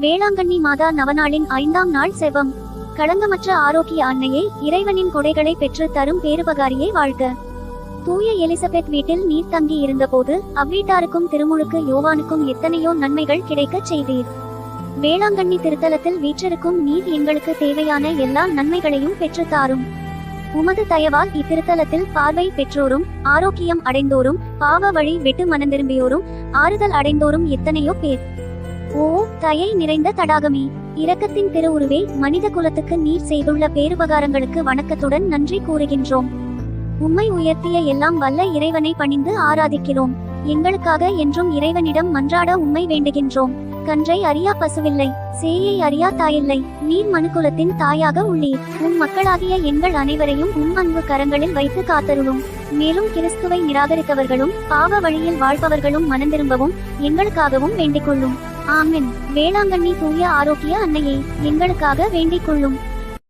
வேளாங்கண்ணி மாதா நவநாளின் ஐந்தாம் நாள் செவம் களங்கமற்ற ஆரோக்கிய அன்னையே இறைவனின் கொடைகளை பெற்று தரும் பேருபகாரியை வாழ்க. தூய எலிசபெத் வீட்டில் நீர் தங்கி இருந்தபோது அவ்வீட்டாருக்கும் திருமுழுக்கு யோவானுக்கும் எத்தனையோ நன்மைகள் கிடைக்கச் செய்தீர். வேளாங்கண்ணி திருத்தலத்தில் வீற்றிருக்கும் நீர் எங்களுக்கு தேவையான எல்லா நன்மைகளையும் பெற்று தாரும். உமது தயவால் இத்திருத்தலத்தில் பார்வை பெற்றோரும் ஆரோக்கியம் அடைந்தோரும் பாவ வழி விட்டு மனந்திரும்பியோரும் ஆறுதல் அடைந்தோரும் எத்தனையோ பேர். ஓ தயை நிறைந்த தடாகமே. இரக்கத்தின் திருவுருவே மனித குலத்துக்கு நீர் செய்துள்ள பேருபகாரங்களுக்கு வணக்கத்துடன் நன்றி கூறுகின்றோம். உம்மை உயர்த்திய எல்லாம் வல்ல இறைவனை பணிந்து ஆராதிக்கிறோம். எங்களுக்காக என்றும் இறைவனிடம் மன்றாட உம்மை வேண்டுகின்றோம். கன்றை அறியா பசுவில்லை சேயை அறியா தாயில்லை நீர் மனுக்குலத்தின் தாயாக உள்ளீர். உம் மக்களாகிய எங்கள் அனைவரையும் உம் அன்பு கரங்களில் வைத்து காத்தருளும். மேலும் கிறிஸ்துவை நிராகரித்தவர்களும் பாவ வழியில் வாழ்பவர்களும் மனந்திரும்பவும் எங்களுக்காகவும் வேண்டிக் கொள்ளும். ஆமென். வேளாங்கண்ணி தூய ஆரோக்கிய அன்னையை எங்களுக்காக வேண்டிக் கொள்ளும்.